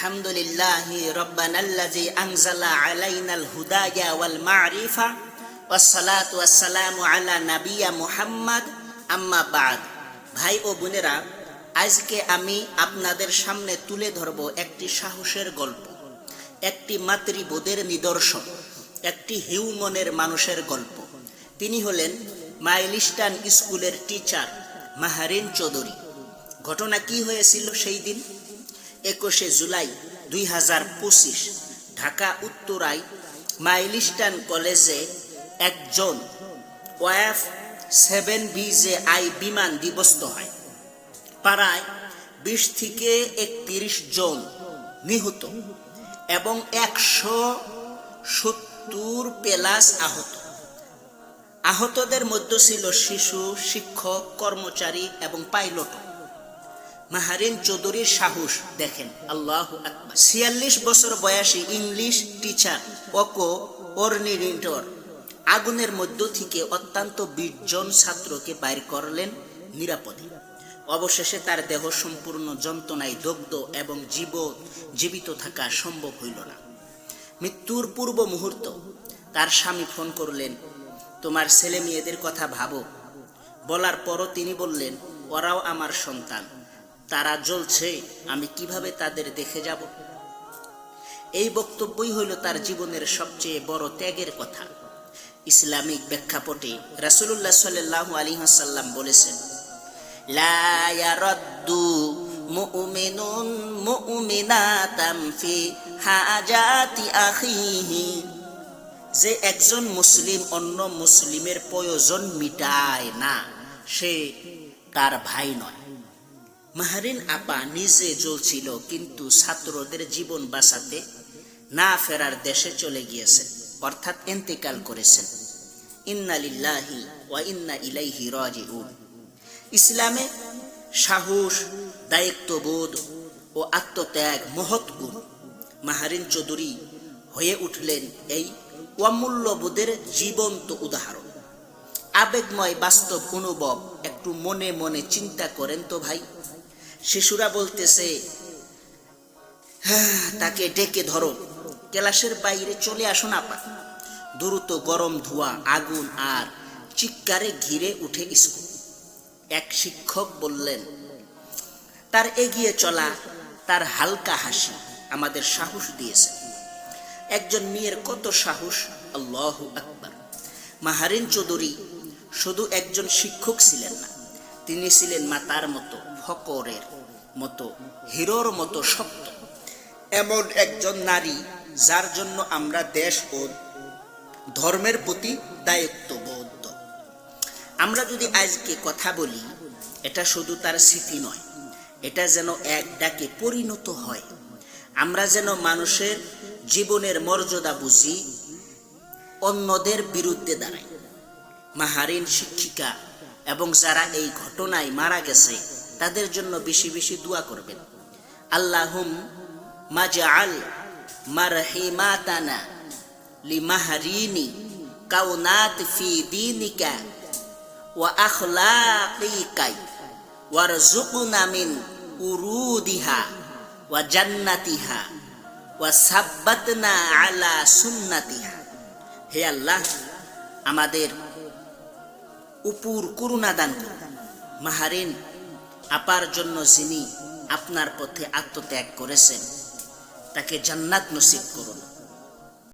আলহামদুলিল্লাহি রব্বানাল্লাজি আনজালা আলাইনাল হুদায়া ওয়াল মা'রিফা ওয়াসসালাতু ওয়াসসালামু আলা নাবিয়া মুহাম্মদ, আম্মা বাদ। ভাই ও বোনেরা, আজকে আমি আপনাদের সামনে তুলে ধরব একটি সাহসের গল্প, একটি মাতৃবোধের নিদর্শন, একটি হিউমনের মানুষের গল্প। তিনি হলেন মাইলিস্টান স্কুলের টিচার মাহারিন চৌধুরী। ঘটনা কি হয়েছিল সেই দিন? একুশে জুলাই দুই হাজার পঁচিশ ঢাকা উত্তরায় মাইলিস্টান কলেজে একজন ওয়াফ সেভেন বিজে আই বিমান দিবস্ত হয়। পাড়ায় বিশ থেকে একত্রিশ জন নিহত এবং একশো সত্তর প্লাস আহত। আহতদের মধ্যে ছিল শিশু, শিক্ষক, কর্মচারী এবং পাইলট মাহারিন চৌধুরীর সাহস, দেখেন, আল্লাহ ছিয়াল্লিশ বছর বয়সী ইংলিশ টিচার অকো অর্নিরিটর আগুনের মধ্য থেকে অত্যন্ত বিশজন ছাত্রকে বাইর করলেন নিরাপদে। অবশেষে তার দেহ সম্পূর্ণ যন্ত্রণায় দগ্ধ এবং জীব, জীবিত থাকা সম্ভব হইল না। মৃত্যুর পূর্ব মুহূর্ত, তার স্বামী ফোন করলেন, তোমার ছেলে মেয়েদের কথা ভাবো। বলার পরও তিনি বললেন, ওরাও আমার সন্তান। তারা জ্বলছে, আমি কীভাবে তাদের দেখে যাব? এই বক্তব্যই হইল তার জীবনের সবচেয়ে বড় ত্যাগের কথা। ইসলামিক প্রেক্ষাপটে রাসুল্লাহ সাল্লাহ আলী হাসাল্লাম বলেছেন, লা ইয়ারাদ্দু মুমিনুন মুমিনাতাম ফি হাজাতি আখিহি। যে একজন মুসলিম অন্য মুসলিমের প্রয়োজন মিটায় না, সে তার ভাই নয়। মাহারিন আপা নিজে জ্বলছিল, কিন্তু ছাত্রদের জীবন বাঁচাতে না ফেরার দেশে চলে গিয়েছেন অর্থাৎ এন্তেকাল করেছেন। ইন্নালিল্লাহি ওয়া ইন্না ইলাইহি রাজিউন। ইসলামে সাহস, দায়িত্ববোধ ও আত্মত্যাগ মহৎ গুণ। মাহারিন চৌধুরী হয়ে উঠলেন এই অমূল্যবোধের জীবন্ত উদাহরণ। আবেগময় বাস্তব অনুভব একটু মনে মনে চিন্তা করেন তো ভাই। শিশুরা বলতেছে হ্যাঁ তাকে ডেকে ধরো। ক্লাসের বাইরে চলে আসুন আপা। দ্রুত গরম ধোঁয়া, আগুন আর চিৎকারে ঘিরে উঠে স্কুল। এক শিক্ষক বললেন, তার এগিয়ে চলা, তার হালকা হাসি আমাদের সাহস দিয়েছে। একজন মেয়ের কত সাহস, আল্লাহ আকবার। মাহারিন চৌধুরী শুধু একজন শিক্ষক ছিলেন না তিনি ছিলেন মাতার মতো ফকরের মতো, হিরোর মতো শক্ত। এমন একজন নারী যার জন্য আমরা দেশ ও ধর্মের প্রতি দায়িত্ববোধ। আমরা যদি আজকে কথা বলি, এটা শুধু তার স্মৃতি নয়, এটা যেন এক ডাকে পরিণত হয়। আমরা যেন মানুষের জীবনের মর্যাদা বুঝি, অন্যদের বিরুদ্ধে দাঁড়াই। মাহারিন শিক্ষিকা এবং যারা এই ঘটনায় মারা গেছে, তাদের জন্য বেশি বেশি দোয়া করবেন। আল্লাহুম মাজাআল মারহিমাতানা লিমাহরিনি কাউনাত ফি দীনিকা ওয়া আখলাকিকাই ওয়ারজুকনা মিন উরুদিহা ওয়া জান্নাতিহা ওয়া সাব্বাতনা আলা সুন্নাতিহা। হে আল্লাহ, আমাদের উপর করুণা দান করুন। মাহারিন, আপার জন্য যিনি আপনার পথে আত্মত্যাগ করেছেন, তাকে জান্নাত নসিব করুন।